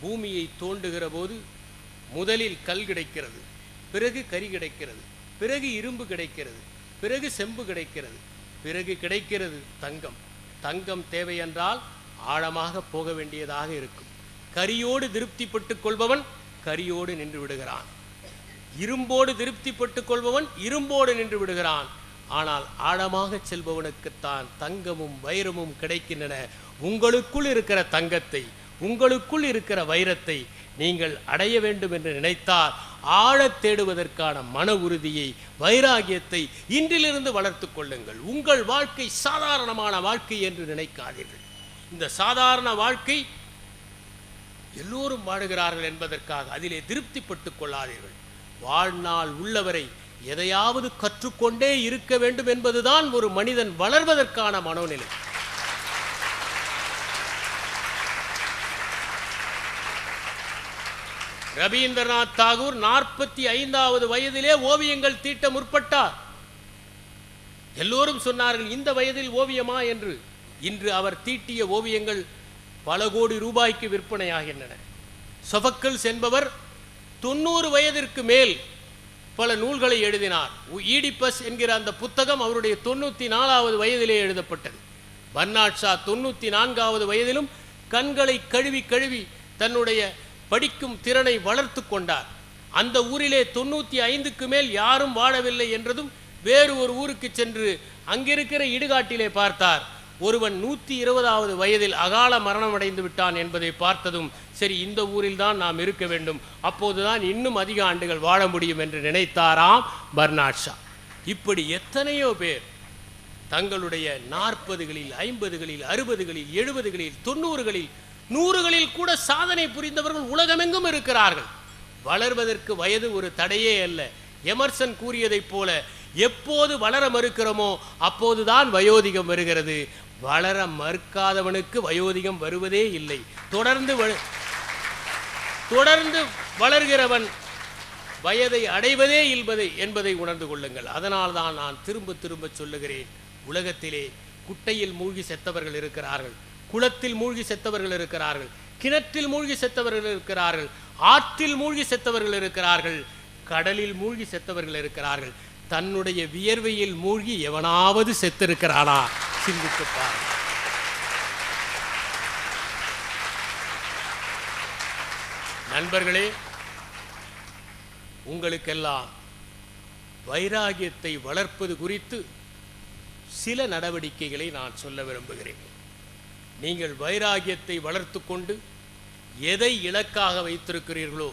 பூமியை தோண்டுகிற போது முதலில் கல் கிடைக்கிறது பிறகு கரி கிடைக்கிறது பிறகு இரும்பு கிடைக்கிறது பிறகு செம்பு கிடைக்கிறது பிறகு கிடைக்கிறது தங்கம். தங்கம் தேவையென்றால் ஆழமாக போக வேண்டியதாக இருக்கும். கரியோடு திருப்திப்பட்டுக் கொள்பவன் கரியோடு நின்று விடுகிறான். இரும்போடு திருப்திப்பட்டுக் கொள்பவன் இரும்போடு நின்று விடுகிறான். ஆனால் ஆழமாக செல்பவனுக்குத்தான் தங்கமும் வைரமும் கிடைக்கின்றன. உங்களுக்குள் இருக்கிற தங்கத்தை உங்களுக்குள் இருக்கிற வைரத்தை நீங்கள் அடைய வேண்டும் என்று நினைத்தால் ஆழத் தேடுவதற்கான மன உறுதியை வைராகியத்தை இன்றிலிருந்து வளர்த்துக் கொள்ளுங்கள். உங்கள் வாழ்க்கை சாதாரணமான வாழ்க்கை என்று நினைக்காதீர்கள். இந்த சாதாரண வாழ்க்கை எல்லோரும் வாழுகிறார்கள் என்பதற்காக அதிலே திருப்திப்பட்டுக் கொள்ளாதீர்கள். வாழ்நாள் உள்ளவரை எதையாவது கற்றுக்கொண்டே இருக்க வேண்டும் என்பதுதான் ஒரு மனிதன் வளர்வதற்கான மனோநிலை. ரவீந்திரநாத் தாகூர் நாற்பத்தி ஐந்தாவது வயதிலே ஓவியங்கள் தீட்ட முற்பட்டார். எல்லோரும் சொன்னார்கள் இந்த வயதில் ஓவியமா என்று. இன்று அவர் தீட்டிய ஓவியங்கள் பல கோடி ரூபாய்க்கு விற்பனையாகின்றன. சொபக்கல்ஸ் என்பவர் தொண்ணூறு வயதிற்கு மேல் பல நூல்களை எழுதினார். ஈடிபஸ் என்கிற அந்த புத்தகம் அவருடைய தொண்ணூற்றி நாலாவது வயதிலே எழுதப்பட்டது. பர்னாட் ஷா தொண்ணூற்றி நான்காவது வயதிலும் கண்களை கழுவி கழுவி தன்னுடைய படிக்கும் திறனை வளர்த்து கொண்டார். அந்த ஊரிலே தொண்ணூற்றி ஐந்துக்கு மேல் யாரும் வாழவில்லை என்றதும் வேறு ஒரு ஊருக்கு சென்று அங்கிருக்கிற இடுகாட்டிலே பார்த்தார். ஒருவன் நூற்றி இருபதாவது வயதில் அகால மரணமடைந்து விட்டான் என்பதை பார்த்ததும் சரி இந்த ஊரில் தான் நாம் இருக்க வேண்டும். அப்போதுதான் இன்னும் அதிக ஆண்டுகள் வாழ முடியும் என்று நினைத்தாராம் பர்னாட்ஷா இப்படி எத்தனையோ பேர் தங்களுடைய நாற்பதுகளில் ஐம்பதுகளில் அறுபதுகளில் எழுபதுகளில் தொண்ணூறுகளில் நூறுகளில் கூட சாதனை புரிந்தவர்கள் உலகமெங்கும் இருக்கிறார்கள். வளர்வதற்கு வயது ஒரு தடையே அல்ல. எமர்சன் கூறியதைப் போல எப்போது வளர மறுக்கிறோமோ அப்போதுதான் வயோதிகம் வருகிறது. வளர மறுக்காதவனுக்கு வயோதிகம் வருவதே இல்லை. தொடர்ந்து தொடர்ந்து வளர்கிறவன் வயதை அடைவதே இல்பதை என்பதை உணர்ந்து கொள்ளுங்கள். அதனால் தான் நான் திரும்ப திரும்ப சொல்லுகிறேன். உலகத்திலே குட்டையில் மூழ்கி செத்தவர்கள் இருக்கிறார்கள். குளத்தில் மூழ்கி செத்தவர்கள் இருக்கிறார்கள் கிணற்றில் மூழ்கி செத்தவர்கள் இருக்கிறார்கள் ஆற்றில் மூழ்கி செத்தவர்கள் இருக்கிறார்கள் கடலில் மூழ்கி செத்தவர்கள் இருக்கிறார்கள். தன்னுடைய வியர்வையில் மூழ்கி எவனாவது செத்திருக்கிறானா? சிந்தித்து பாருங்கள். நண்பர்களே உங்களுக்கெல்லாம் வைராகியத்தை வளர்ப்பது குறித்து சில நடவடிக்கைகளை நான் சொல்ல விரும்புகிறேன். நீங்கள் வைராகியத்தை வளர்த்து கொண்டு எதை இலக்காக வைத்திருக்கிறீர்களோ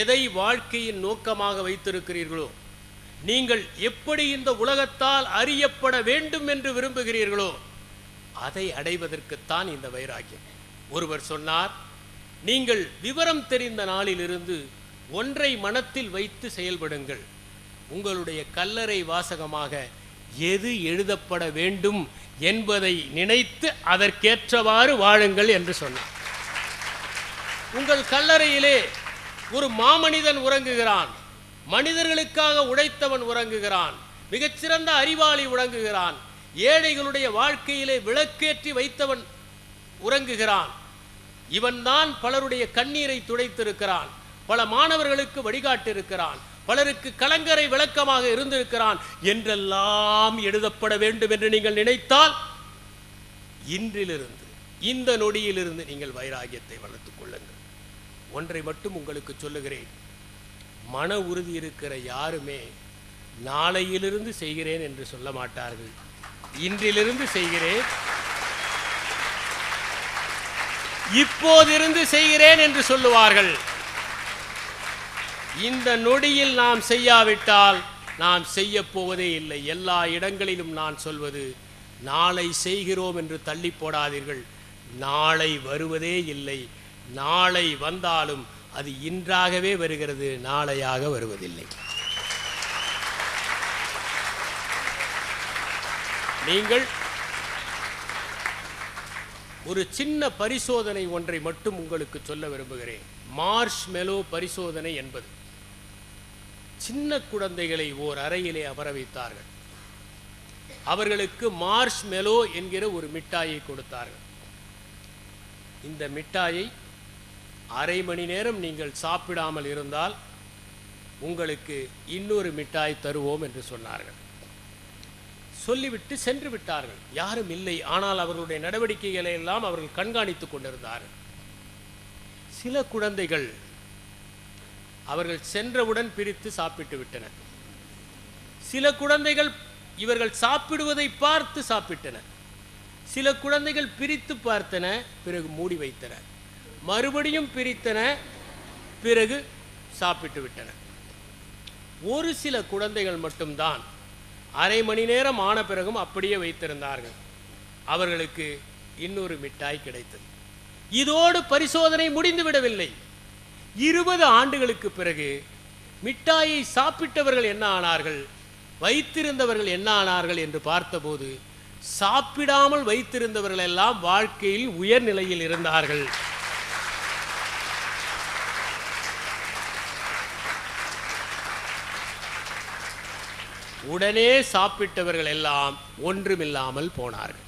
எதை வாழ்க்கையின் நோக்கமாக வைத்திருக்கிறீர்களோ நீங்கள் எப்படி இந்த உலகத்தால் அறியப்பட வேண்டும் என்று விரும்புகிறீர்களோ அதை அடைவதற்குத்தான் இந்த வைராகியம். ஒருவர் சொன்னார் நீங்கள் விவரம் தெரிந்த நாளிலிருந்து ஒன்றை மனத்தில் வைத்து செயல்படுங்கள். உங்களுடைய கல்லறை வாசகமாக எது எழுதப்பட வேண்டும் என்பதை நினைத்து அதற்கேற்றவாறு வாழுங்கள் என்று சொன்னார். உங்கள் கல்லறையிலே ஒரு மாமனிதன் உறங்குகிறான். மனிதர்களுக்காக உழைத்தவன் உறங்குகிறான். மிகச்சிறந்த அறிவாளி உறங்குகிறான். ஏழைகளுடைய வாழ்க்கையிலே விளக்கேற்றி வைத்தவன் உறங்குகிறான். இவன்தான் பலருடைய கண்ணீரை துடைத்திருக்கிறான். பல மாணவர்களுக்கு வழிகாட்டியிருக்கிறான். பலருக்கு கலங்கரை விளக்கமாக இருந்திருக்கிறான். என்றெல்லாம் எழுதப்பட வேண்டும் என்று நீங்கள் நினைத்தால் இன்றிலிருந்து இந்த நொடியிலிருந்து நீங்கள் வைராகியத்தை வளர்த்துக் கொள்ளுங்கள். ஒன்றை மட்டும் உங்களுக்கு சொல்லுகிறேன். மன உறுதி இருக்கிற யாருமே நாளையிலிருந்து செய்கிறேன் என்று சொல்ல மாட்டார்கள். இன்றிலிருந்து செய்கிறேன். இப்போதிருந்து செய்கிறேன் என்று சொல்லுவார்கள். இந்த நொடியில் நாம் செய்யாவிட்டால் நாம் செய்ய போவதே இல்லை. எல்லா இடங்களிலும் நான் சொல்வது நாளை செய்கிறோம் என்று தள்ளி போடாதீர்கள். நாளை வருவதே இல்லை. நாளை வந்தாலும் அது இன்றாகவே வருகிறது நாளையாக வருவதில்லை. நீங்கள் ஒரு சின்ன பரிசோதனை ஒன்றை மட்டும் உங்களுக்கு சொல்ல விரும்புகிறேன். மார்ஷ் மெலோ பரிசோதனை என்பது. சின்ன குழந்தைகளை ஓர் அறையிலே அமர வைத்தார்கள் அவர்களுக்கு மார்ஷ் மெலோ என்கிற ஒரு மிட்டாயை கொடுத்தார்கள். இந்த மிட்டாயை அரை மணி நேரம் நீங்கள் சாப்பிடாமல் இருந்தால் உங்களுக்கு இன்னொரு மிட்டாய் தருவோம் என்று சொன்னார்கள். சொல்லிவிட்டு சென்று விட்டார்கள். யாரும் இல்லை. ஆனால் அவர்களுடைய நடவடிக்கைகளை எல்லாம் அவர்கள் கண்காணித்துக் கொண்டிருந்தார்கள். சில குழந்தைகள் அவர்கள் சென்றவுடன் பிரித்து சாப்பிட்டு விட்டனர். சில குழந்தைகள் இவர்கள் சாப்பிடுவதை பார்த்து சாப்பிட்டன சில குழந்தைகள் பிரித்து பார்த்தன பிறகு மூடி வைத்தன மறுபடியும் பிரித்தன பிறகு சாப்பிட்டு விட்டன ஒரு சில குழந்தைகள் மட்டும்தான் அரை மணி நேரம் ஆன பிறகும் அப்படியே வைத்திருந்தார்கள். அவர்களுக்கு இன்னொரு மிட்டாய் கிடைத்தது. இதோடு பரிசோதனை முடிந்து விடவில்லை. இருபது ஆண்டுகளுக்கு பிறகு மிட்டாயை சாப்பிட்டவர்கள் என்ன ஆனார்கள்? வைத்திருந்தவர்கள் என்ன ஆனார்கள் என்று பார்த்தபோது சாப்பிடாமல் வைத்திருந்தவர்கள் எல்லாம் வாழ்க்கையில் உயர்நிலையில் இருந்தார்கள். உடனே சாப்பிட்டவர்கள் எல்லாம் ஒன்றுமில்லாமல் போனார்கள்.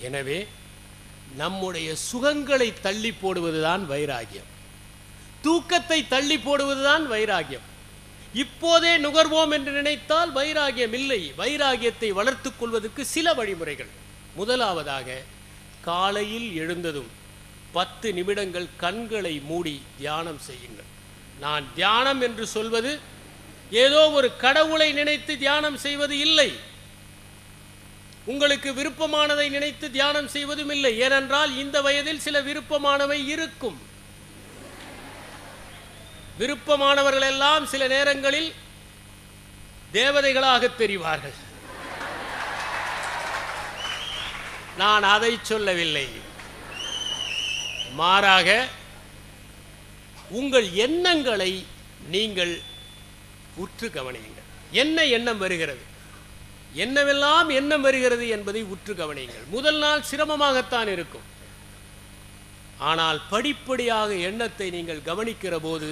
எனவே நம்முடைய சுகங்களை தள்ளி போடுவதுதான் வைராகியம். தூக்கத்தை தள்ளி போடுவதுதான் வைராகியம். இப்போதே நுகர்வோம் என்று நினைத்தால் வைராகியம் இல்லை. வைராகியத்தை வளர்த்துக் கொள்வதற்கு சில வழிமுறைகள். முதலாவதாக காலையில் எழுந்ததும் பத்து நிமிடங்கள் கண்களை மூடி தியானம் செய்யுங்கள். நான் தியானம் என்று சொல்வது ஏதோ ஒரு கடவுளை நினைத்து தியானம் செய்வது இல்லை. உங்களுக்கு விருப்பமானதை நினைத்து தியானம் செய்வதும் இல்லை. ஏனென்றால் இந்த வயதில் சில விருப்பமானவை இருக்கும். விருப்பமானவர்கள் எல்லாம் சில நேரங்களில் தேவதைகளாக தெரிவார்கள். நான் அதை சொல்லவில்லை. மாறாக உங்கள் எண்ணங்களை நீங்கள் உற்று கவனியுங்கள். என்ன எண்ணம் வருகிறது? என்னவெல்லாம் எண்ணம் வருகிறது என்பதை உற்று கவனியுங்கள். முதல் நாள் சிரமமாகத்தான் இருக்கும். ஆனால் படிப்படியாக எண்ணத்தை நீங்கள் கவனிக்கிற போது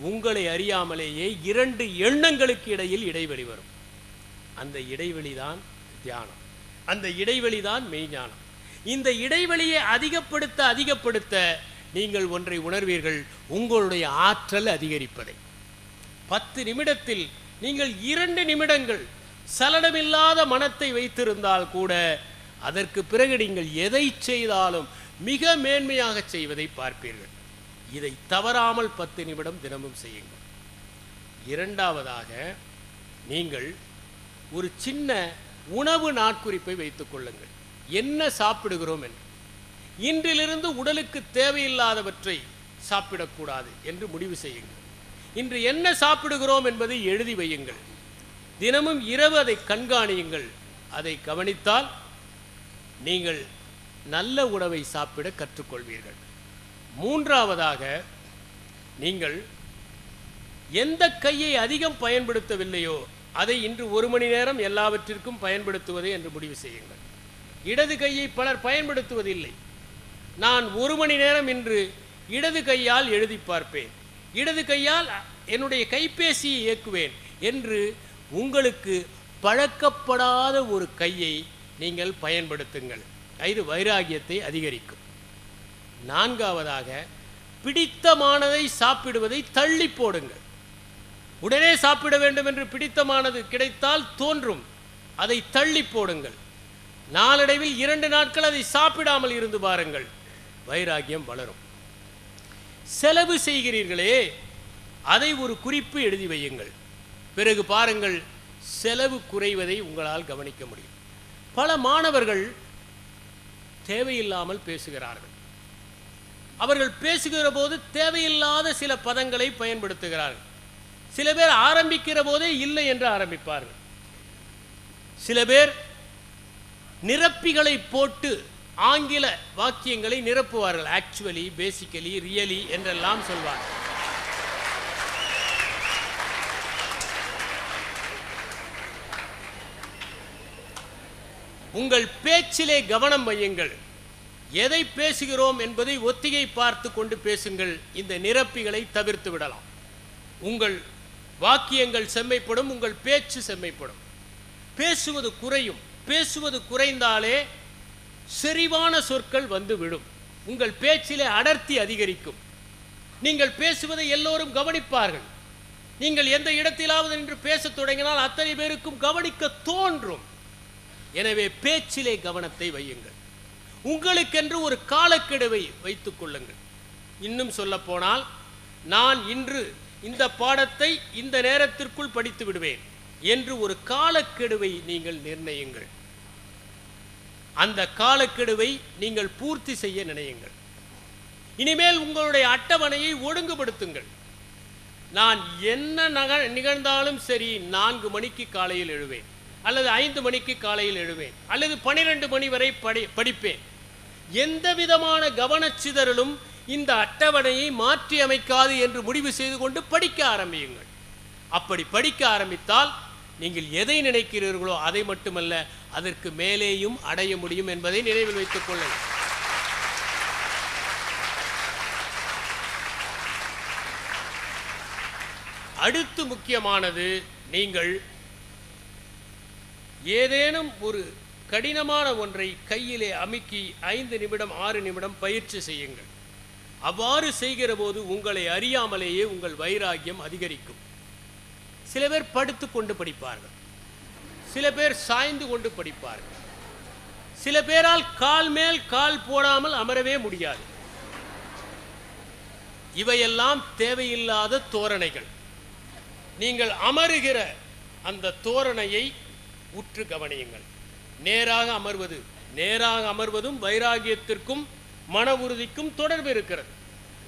உங்களை அறியாமலேயே இரண்டு எண்ணங்களுக்கு இடையில் இடைவெளி வரும். அந்த இடைவெளி தான் தியானம். அந்த இடைவெளி தான் மெய்ஞானம் இந்த இடைவெளியை அதிகப்படுத்த அதிகப்படுத்த நீங்கள் ஒன்றை உணர்வீர்கள் உங்களுடைய ஆற்றல் அதிகரிப்பதை. பத்து நிமிடத்தில் நீங்கள் இரண்டு நிமிடங்கள் சலனமில்லாத மனத்தை வைத்திருந்தால் கூட அதற்கு பிறகு நீங்கள் எதை செய்தாலும் மிக மேன்மையாக செய்வதை பார்ப்பீர்கள். இதை தவறாமல் பத்து நிமிடம் தினமும் செய்யுங்கள். இரண்டாவதாக நீங்கள் ஒரு சின்ன உணவு நாட்குறிப்பை வைத்துக் கொள்ளுங்கள். என்ன சாப்பிடுகிறோம் என்று. இன்றிலிருந்து உடலுக்கு தேவையில்லாதவற்றை சாப்பிடக்கூடாது என்று முடிவு செய்யுங்கள். இன்று என்ன சாப்பிடுகிறோம் என்பதை எழுதி வையுங்கள். தினமும் இரவு அதை கண்காணியுங்கள். அதை கவனித்தால் நீங்கள் நல்ல உணவை சாப்பிட கற்றுக்கொள்வீர்கள். மூன்றாவதாக நீங்கள் எந்த கையை அதிகம் பயன்படுத்தவில்லையோ அதை இன்று ஒரு மணி நேரம் எல்லாவற்றிற்கும் பயன்படுத்துவது என்று முடிவு செய்யுங்கள். இடது கையை பலர் பயன்படுத்துவதில்லை. நான் ஒரு மணி நேரம் இன்று இடது கையால் எழுதி பார்ப்பேன். இடது கையால் என்னுடைய கைபேசியை இயக்குவேன் என்று உங்களுக்கு பழக்கப்படாத ஒரு கையை நீங்கள் பயன்படுத்துங்கள். இது வைராகியத்தை அதிகரிக்கும். நான்காவதாக பிடித்தமானதை சாப்பிடுவதை தள்ளி போடுங்கள். உடனே சாப்பிட வேண்டும் என்று பிடித்தமானது கிடைத்தால் தோன்றும். அதை தள்ளி போடுங்கள். நாளடைவில் இரண்டு நாட்கள் அதை சாப்பிடாமல் இருந்து பாருங்கள் வைராகியம் வளரும். செலவு செய்கிறீர்களே அதை ஒரு குறிப்பு எழுதி வையுங்கள். பிறகு பாருங்கள் செலவு குறைவதை உங்களால் கவனிக்க முடியும். பல மாணவர்கள் தேவையில்லாமல் பேசுகிறார்கள். அவர்கள் பேசுகிற போது தேவையில்லாத சில பதங்களை பயன்படுத்துகிறார்கள். சில பேர் ஆரம்பிக்கிற போதே இல்லை என்று ஆரம்பிப்பார்கள். சில பேர் நிரப்பிகளை போட்டு ஆங்கில வாக்கியங்களை நிரப்புவார்கள். ஆக்சுவலி பேசிக்கலி ரியலி என்றெல்லாம் சொல்வார்கள். உங்கள் பேச்சிலே கவனம் வையுங்கள். எதை பேசுகிறோம் என்பதை ஒத்திகை பார்த்து கொண்டு பேசுங்கள். இந்த நிரப்பிகளை தவிர்த்து விடலாம். உங்கள் வாக்கியங்கள் செம்மைப்படும் உங்கள் பேச்சு செம்மைப்படும். பேசுவது குறையும். பேசுவது குறைந்தாலே செறிவான சொற்கள் வந்து விடும் உங்கள் பேச்சிலே அடர்த்தி அதிகரிக்கும். நீங்கள் பேசுவதை எல்லோரும் கவனிப்பார்கள். நீங்கள் எந்த இடத்திலாவது நின்று பேசத் தொடங்கினால் அத்தனை பேருக்கும் கவனிக்க தோன்றும். எனவே பேச்சிலே கவனத்தை வையுங்கள். உங்களுக்கென்று ஒரு காலக்கெடுவை வைத்துக் கொள்ளுங்கள். இன்னும் சொல்ல போனால் நான் இன்று இந்த பாடத்தை இந்த நேரத்திற்குள் படித்து விடுவேன் என்று ஒரு காலக்கெடுவை நீங்கள் நிர்ணயுங்கள் அந்த காலக்கெடுவை நீங்கள் பூர்த்தி செய்ய நினையுங்கள். இனிமேல் உங்களுடைய அட்டவணையை ஒழுங்குபடுத்துங்கள். நான் என்ன நக நிகழ்ந்தாலும் சரி நான்கு மணிக்கு காலையில் எழுவேன். அல்லது ஐந்து மணிக்கு காலையில் எழுவேன். அல்லது பனிரெண்டு மணி வரை படி படிப்பேன். எந்த விதமான கவனச்சிதறலும் இந்த அட்டவணையை மாற்றி அமைக்காது என்று முடிவு செய்து கொண்டு படிக்க ஆரம்பியுங்கள். அப்படி படிக்க ஆரம்பித்தால் நீங்கள் எதை நினைக்கிறீர்களோ அதை மட்டுமல்ல அதற்கு மேலேயும் அடைய முடியும் என்பதை நினைவில் வைத்துக் கொள்ளுங்கள். அடுத்து முக்கியமானது நீங்கள் ஏதேனும் ஒரு கடினமான ஒன்றை கையிலே அமுக்கி ஐந்து நிமிடம் ஆறு நிமிடம் பயிற்சி செய்யுங்கள். அவ்வாறு செய்கிற போது உங்களை அறியாமலேயே உங்கள் வைராக்கியம் அதிகரிக்கும். சில பேர் படுத்துக்கொண்டு படிப்பார்கள். சில பேர் சாய்ந்து கொண்டு படிப்பார்கள். சில பேரால் கால் மேல் கால் போடாமல் அமரவே முடியாது. இவையெல்லாம் தேவையில்லாத தோரணைகள். நீங்கள் அமருகிற அந்த தோரணையை உற்று கவனியுங்கள். நேராக அமர்வது. நேராக அமர்வதும் வைராகியத்திற்கும் மன உறுதிக்கும் தொடர்பு இருக்கிறது.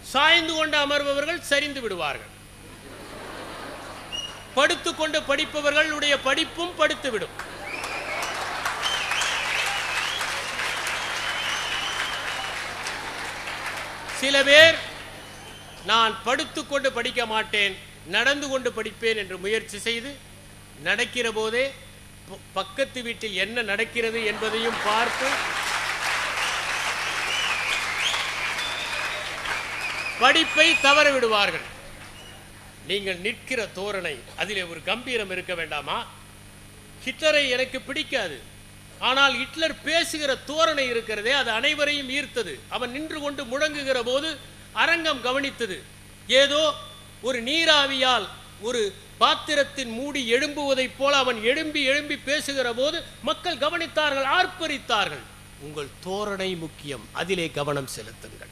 சாய்ந்து கொண்டு அமர்பவர்கள் சரிந்து விடுவார்கள். படுத்துக்கொண்டு படிப்பவர்களுடைய படிப்பும் படுத்துவிடும். சில பேர் நான் படுத்துக்கொண்டு படிக்க மாட்டேன் நடந்து கொண்டு படிப்பேன் என்று முயற்சி செய்து நடக்கிற போதே பக்கத்து வீட்டில் என்ன நடக்கிறது என்பதையும் பார்த்து படிப்பை தவற விடுவார்கள் நீங்கள் நிற்கிற தோரணை அதிலே ஒரு கம்பீரம் இருக்க வேண்டாமா? ஹிட்லரை எனக்கு பிடிக்காது. ஆனால் ஹிட்லர் பேசுகிற தோரணை இருக்கிறதே அது அனைவரையும் ஈர்த்தது. அவன் நின்று கொண்டு முழங்குகிற போது அரங்கம் கவனித்தது. ஏதோ ஒரு நீராவியால் ஒரு பாத்திரத்தின் மூடி எழும்புவதைப் போல அவன் எழும்பி எழும்பி பேசுகிற போது மக்கள் கவனித்தார்கள் ஆர்ப்பரித்தார்கள். உங்கள் தோரணை முக்கியம் அதிலே கவனம் செலுத்துங்கள்.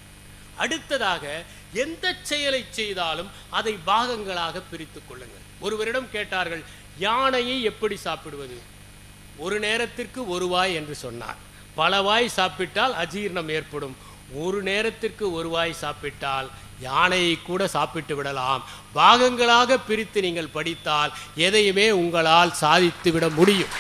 அடுத்ததாக எந்த செயலை செய்தாலும் அதை பாகங்களாக பிரித்து கொள்ளுங்கள். ஒருவரிடம் கேட்டார்கள் யானையை எப்படி சாப்பிடுவது? ஒரு நேரத்திற்கு ஒரு வாய் என்று சொன்னார். பல வாய் சாப்பிட்டால் அஜீரணம் ஏற்படும். ஒரு நேரத்திற்கு ஒருவாய் சாப்பிட்டால் யானையை கூட சாப்பிட்டு விடலாம். பாகங்களாக பிரித்து நீங்கள் படித்தால் எதையுமே உங்களால் சாதித்து விட முடியும்.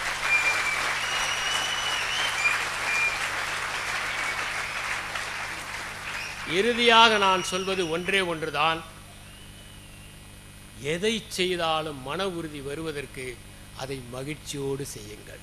இறுதியாக நான் சொல்வது ஒன்றே ஒன்றுதான். எதை செய்தாலும் மன உறுதி வருவதற்கு அதை மகிழ்ச்சியோடு செய்யுங்கள்.